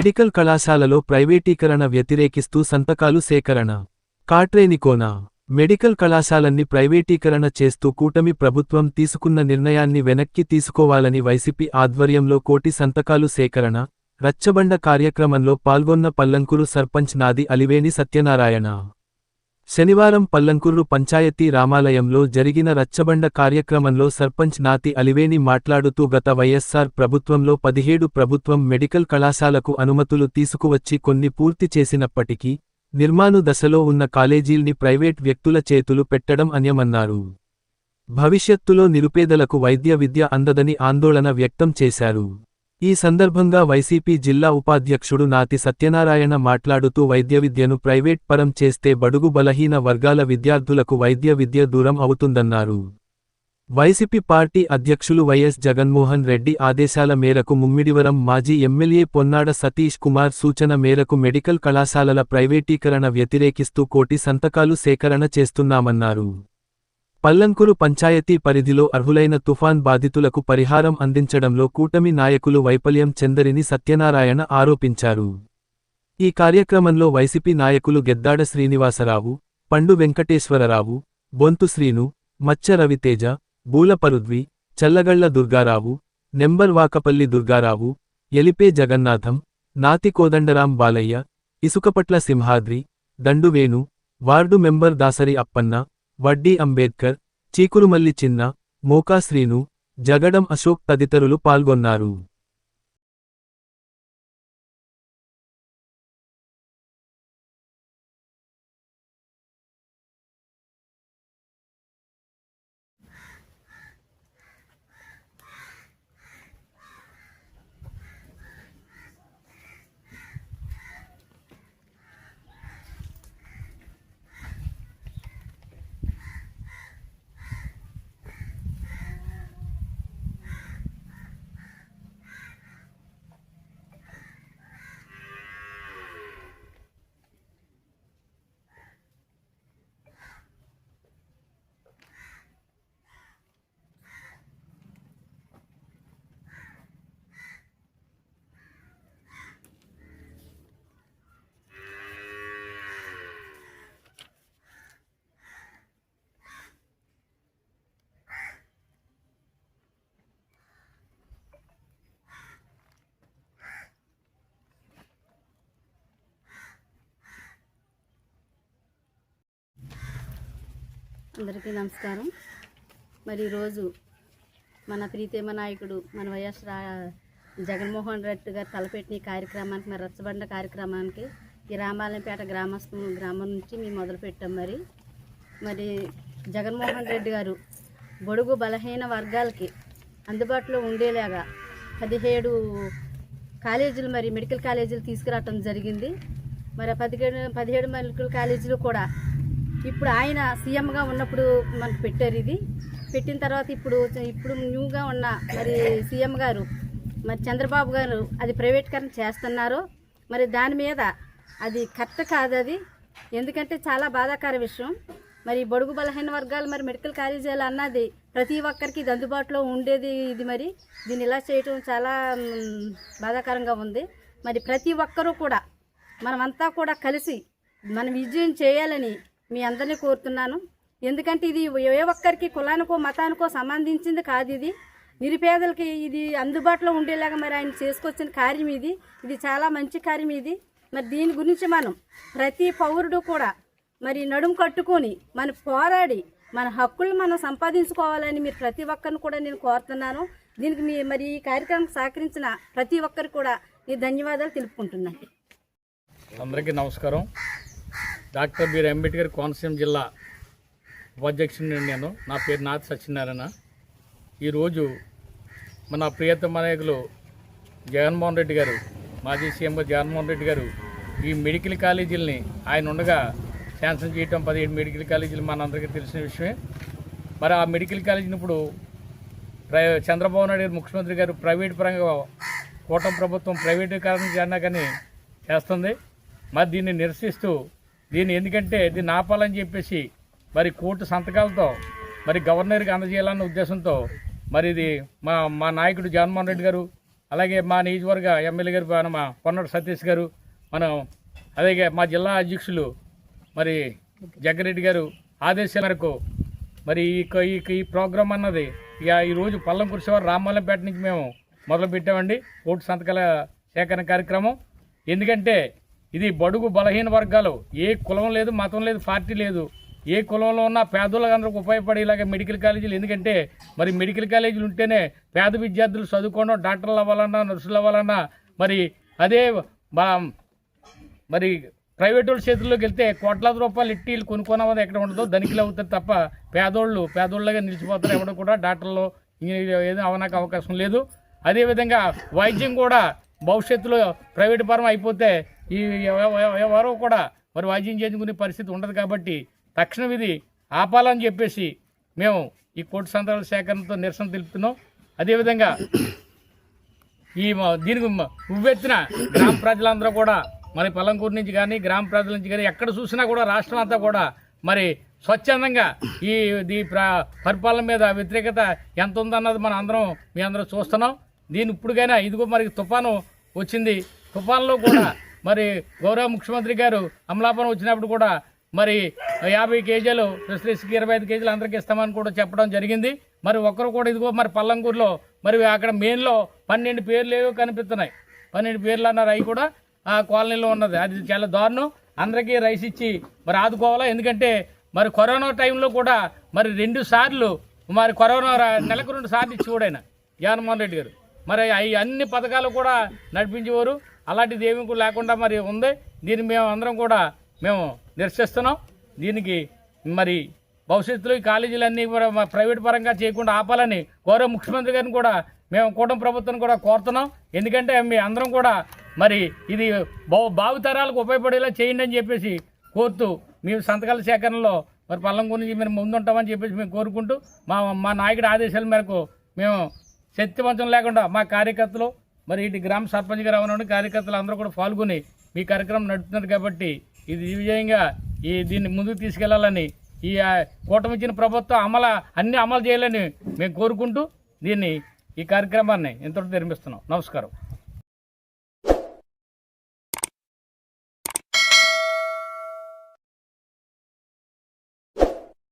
Medical కళాశాలలో ప్రైవేటీకరణ వ్యతిరేకిస్తూ సంతకాలు సేకరణ. కాట్రేనికోన. మెడికల్ కళాశాలన్ని ప్రైవేటీకరణ చేస్తూ కూటమి ప్రభుత్వం తీసుకున్న నిర్ణయాన్ని వెనక్కి తీసుకోవాలని వైసీపీ ఆధ్వర్యంలో కోటి సంతకాలు సేకరణ రచ్చబండ కార్యక్రమంలో పాల్గొన్న పల్లంకురు సర్పంచ్ నాది అలివేని సత్యనారాయణ. శనివారం పల్లంకుర్రు పంచాయతీ రామాలయంలో జరిగిన రచ్చబండ కార్యక్రమంలో సర్పంచ్ నాతి అలివేని మాట్లాడుతూ గత వైఎస్సార్ ప్రభుత్వంలో పదిహేడు ప్రభుత్వం మెడికల్ కళాశాలకు అనుమతులు తీసుకువచ్చి కొన్ని పూర్తి చేసినప్పటికీ నిర్మాణు దశలో ఉన్న కాలేజీల్ని ప్రైవేట్ వ్యక్తుల చేతులు పెట్టడం అన్యమన్నారు. భవిష్యత్తులో నిరుపేదలకు వైద్య విద్య అందదని ఆందోళన వ్యక్తం చేశారు. ఈ సందర్భంగా వైసీపీ జిల్లా ఉపాధ్యక్షుడు నాతి సత్యనారాయణ మాట్లాడుతూ వైద్య విద్యను ప్రైవేట్ పరం చేస్తే బడుగు బలహీన వర్గాల విద్యార్థులకు వైద్య విద్య దూరం అవుతుందన్నారు. వైసీపీ పార్టీ అధ్యక్షులు వైఎస్ జగన్మోహన్ రెడ్డి ఆదేశాల మేరకు ముమ్మిడివరం మాజీ ఎమ్మెల్యే పొన్నాడ సతీష్ కుమార్ సూచన మేరకు మెడికల్ కళాశాలల ప్రైవేటీకరణ వ్యతిరేకిస్తూ కోటి సంతకాలు సేకరణ చేస్తున్నామన్నారు. పల్లంకురు పంచాయతీ పరిధిలో అర్హులైన తుఫాన్ బాధితులకు పరిహారం అందించడంలో కూటమి నాయకులు వైఫల్యం చెందరిని సత్యనారాయణ ఆరోపించారు. ఈ కార్యక్రమంలో వైసీపీ నాయకులు గెద్దాడ శ్రీనివాసరావు పండు Venkateswararao Bonthu Srinu Maccha Raviteja బూలపరుద్వి Challagalla Durgarao number Vakapalli Durgarao Elipe Jagannatham Nathi Kodandaram Balayya Isukapatla Simhadri Danduvenu ward member Dasari Appanna Vaddi Ambedkar Chikurumalli చిన్న మోకా శ్రీను జగడం అశోక్ తదితరులు పాల్గొన్నారు. అందరికీ నమస్కారం. మరి ఈరోజు మన ప్రీతేమ నాయకుడు మన వైఎస్ రా జగన్మోహన్ రెడ్డి గారు తలపెట్టిన ఈ కార్యక్రమానికి మరి రచ్చబండ కార్యక్రమానికి ఈ రామాలయంపేట గ్రామస్థ గ్రామం నుంచి మేము మొదలుపెట్టాం మరి. మరి జగన్మోహన్ రెడ్డి గారు బొడుగు బలహీన వర్గాలకి అందుబాటులో ఉండేలాగా పదిహేడు కాలేజీలు మరి మెడికల్ కాలేజీలు తీసుకురావటం జరిగింది. మరి పదిహేడు పదిహేడు మెడికల్ కాలేజీలు కూడా ఇప్పుడు ఆయన సీఎంగా ఉన్నప్పుడు మనకు పెట్టారు ఇది. పెట్టిన తర్వాత ఇప్పుడు ఇప్పుడు న్యూగా ఉన్న మరి సీఎం గారు మరి చంద్రబాబు గారు అది ప్రైవేటీకరణ చేస్తున్నారు. మరి దాని మీద అది కరెక్ట్ కాదు అది. ఎందుకంటే చాలా బాధాకర విషయం. మరి బడుగు బలహీన వర్గాలు మరి మెడికల్ కాలేజీలు అన్నది ప్రతి ఒక్కరికి ఇది అందుబాటులో ఉండేది ఇది మరి. దీన్ని ఇలా చేయటం చాలా బాధాకరంగా ఉంది. మరి ప్రతి ఒక్కరూ కూడా మనమంతా కూడా కలిసి మనం విజయం చేయాలని మీ అందరినీ కోరుతున్నాను. ఎందుకంటే ఇది ఏ ఒక్కరికి కులానికో మతానికో సంబంధించింది కాదు ఇది. నిరుపేదలకి ఇది అందుబాటులో ఉండేలాగా మరి ఆయన చేసుకొచ్చిన కార్యం ఇది. ఇది చాలా మంచి కార్యం ఇది. మరి దీని గురించి మనం ప్రతి పౌరుడు కూడా మరి నడుము కట్టుకొని మన పోరాడి మన హక్కులు మనం సంపాదించుకోవాలని మీరు ప్రతి ఒక్కరిని కూడా నేను కోరుతున్నాను. దీనికి మీ మరి ఈ కార్యక్రమం సహకరించిన ప్రతి ఒక్కరికి కూడా ఈ ధన్యవాదాలు తెలుపుకుంటున్నాను. అందరికీ నమస్కారం. డాక్టర్ బీర్ అంబేద్కర్ కోనసీమ జిల్లా ఉపాధ్యక్షుడిని నేను. నా పేరు నాథ్ సత్యనారాయణ. ఈరోజు మన ప్రియతమ నాయకులు జగన్మోహన్ రెడ్డి గారు మాజీ సీఎం జగన్మోహన్ రెడ్డి గారు ఈ మెడికల్ కాలేజీలని ఆయన ఉండగా శాంక్షన్ చేయటం పదిహేడు మెడికల్ కాలేజీలు మనందరికీ తెలిసిన విషయమే. మరి ఆ మెడికల్ కాలేజీని ఇప్పుడు ప్రై చంద్రబాబు నాయుడు గారు ముఖ్యమంత్రి గారు ప్రైవేట్ పరంగా కూటమి ప్రభుత్వం ప్రైవేటీకరణ చేయనా కానీ చేస్తుంది. మరి దీన్ని నిరసిస్తూ దీన్ని ఎందుకంటే దీన్ని ఆపాలని చెప్పేసి మరి కోర్టు సంతకాలతో మరి గవర్నర్కి అందజేయాలన్న ఉద్దేశంతో మరి ఇది మా మా నాయకుడు జగన్మోహన్ రెడ్డి గారు అలాగే మా నియోజకవర్గ ఎమ్మెల్యే గారు మా పొన్నటి సతీష్ గారు మనం అలాగే మా జిల్లా అధ్యక్షులు మరి జగ్గారెడ్డి గారు ఆదేశాల మేరకు మరి ఈ ఈ ప్రోగ్రాం అన్నది ఇక ఈరోజు పల్లం కురిసేవారు రామాలంపేట నుంచి మేము మొదలుపెట్టామండి ఓటు సంతకాల సేకరణ కార్యక్రమం. ఎందుకంటే ఇది బడుగు బలహీన వర్గాలు. ఏ కులం లేదు మతం లేదు పార్టీ లేదు. ఏ కులంలో ఉన్న పేదోళ్ళందరికీ ఉపయోగపడేలాగా మెడికల్ కాలేజీలు. ఎందుకంటే మరి మెడికల్ కాలేజీలు ఉంటేనే పేద విద్యార్థులు చదువుకోవడం డాక్టర్లు అవ్వాలన్నా నర్సులు అవ్వాలన్నా మరి అదే మరి ప్రైవేట్ వాళ్ళ చేతుల్లోకి వెళ్తే కోట్లాది రూపాయలు ఇట్టీలు కొనుక్కోనవది ఎక్కడ ఉండదో ధనికులు అవుతారు తప్ప పేదోళ్ళు పేదోళ్ళగా నిలిచిపోతారు ఎవడం కూడా. డాక్టర్లు ఇంజనీర్ ఏదో అవనాక అవకాశం లేదు. అదేవిధంగా వైద్యం కూడా భవిష్యత్తులో ప్రైవేట్ పరం అయిపోతే ఈ ఎవ- ఎవరో కూడా మరి వైద్యం చేయించుకునే పరిస్థితి ఉండదు కాబట్టి తక్షణం ఇది ఆపాలని చెప్పేసి మేము ఈ కోర్టు సంతకాల సేకరణతో నిరసన తెలుపుతున్నాం. అదేవిధంగా ఈ దీనికి ఉవ్వెత్తిన గ్రామ ప్రజలందరూ కూడా మరి పలంకూరు నుంచి కానీ గ్రామ ప్రజల నుంచి కానీ ఎక్కడ చూసినా కూడా రాష్ట్రం అంతా కూడా మరి స్వచ్ఛందంగా ఈ దీ పరిపాలన మీద వ్యతిరేకత ఎంత ఉందన్నది మనం అందరం మీ అందరం చూస్తున్నాం. దీని ఇప్పుడుకైనా ఇదిగో మరి తుఫాను వచ్చింది. తుఫాన్లో కూడా మరి గౌరవ ముఖ్యమంత్రి గారు అమలాపురం వచ్చినప్పుడు కూడా మరి యాభై కేజీలు శ్రీశ్రీకి ఇరవై ఐదు కేజీలు అందరికీ ఇస్తామని కూడా చెప్పడం జరిగింది. మరి ఒక్కరు కూడా ఇదిగో మరి పల్లంకూరులో మరి అక్కడ మెయిన్లో పన్నెండు పేర్లు ఏవో కనిపిస్తున్నాయి. పన్నెండు పేర్లు అన్నారు అవి కూడా ఆ కాలనీలో ఉన్నది. అది చాలా దారుణం. అందరికీ రైస్ ఇచ్చి మరి ఆదుకోవాలా? ఎందుకంటే మరి కరోనా టైంలో కూడా మరి రెండు సార్లు మరి కరోనా నెలకు రెండు సార్లు ఇచ్చి కూడా ఆయన. జగన్మోహన్ రెడ్డి గారు. మరి అవి అన్ని పథకాలు కూడా నడిపించేవారు. అలాంటిది ఏమీ లేకుండా మరి ఉంది. దీన్ని మేము అందరం కూడా మేము నిరసిస్తున్నాం దీనికి మరి భవిష్యత్తులో ఈ కాలేజీలన్నీ కూడా మా ప్రైవేట్ పరంగా చేయకుండా ఆపాలని గౌరవ ముఖ్యమంత్రి గారిని కూడా మేము కూటమి ప్రభుత్వం కూడా కోరుతున్నాం. ఎందుకంటే మీ అందరం కూడా మరి ఇది బా భావితరాలకు ఉపయోగపడేలా చేయండి అని చెప్పేసి కోరుతూ మేము సంతకాల సేకరణలో మరి పల్లం గురించి మేము ముందుంటామని చెప్పేసి మేము కోరుకుంటూ మా మా నాయకుడి ఆదేశాల మేరకు మేము శక్తివంతం లేకుండా మా కార్యకర్తలు మరి ఇటు గ్రామ సర్పంచ్ గారు అవనండి కార్యకర్తలు అందరూ కూడా పాల్గొని మీ కార్యక్రమం నడుపుతున్నారు కాబట్టి ఇది విజయంగా ఈ దీన్ని ముందుకు తీసుకెళ్ళాలని ఈ కూటమిచ్చిన కూటమి ఇచ్చిన ప్రభుత్వం అమలు అన్ని అమలు చేయాలని మేము కోరుకుంటూ దీన్ని ఈ కార్యక్రమాన్ని ఇంతటి నిర్మిస్తున్నాం. నమస్కారం.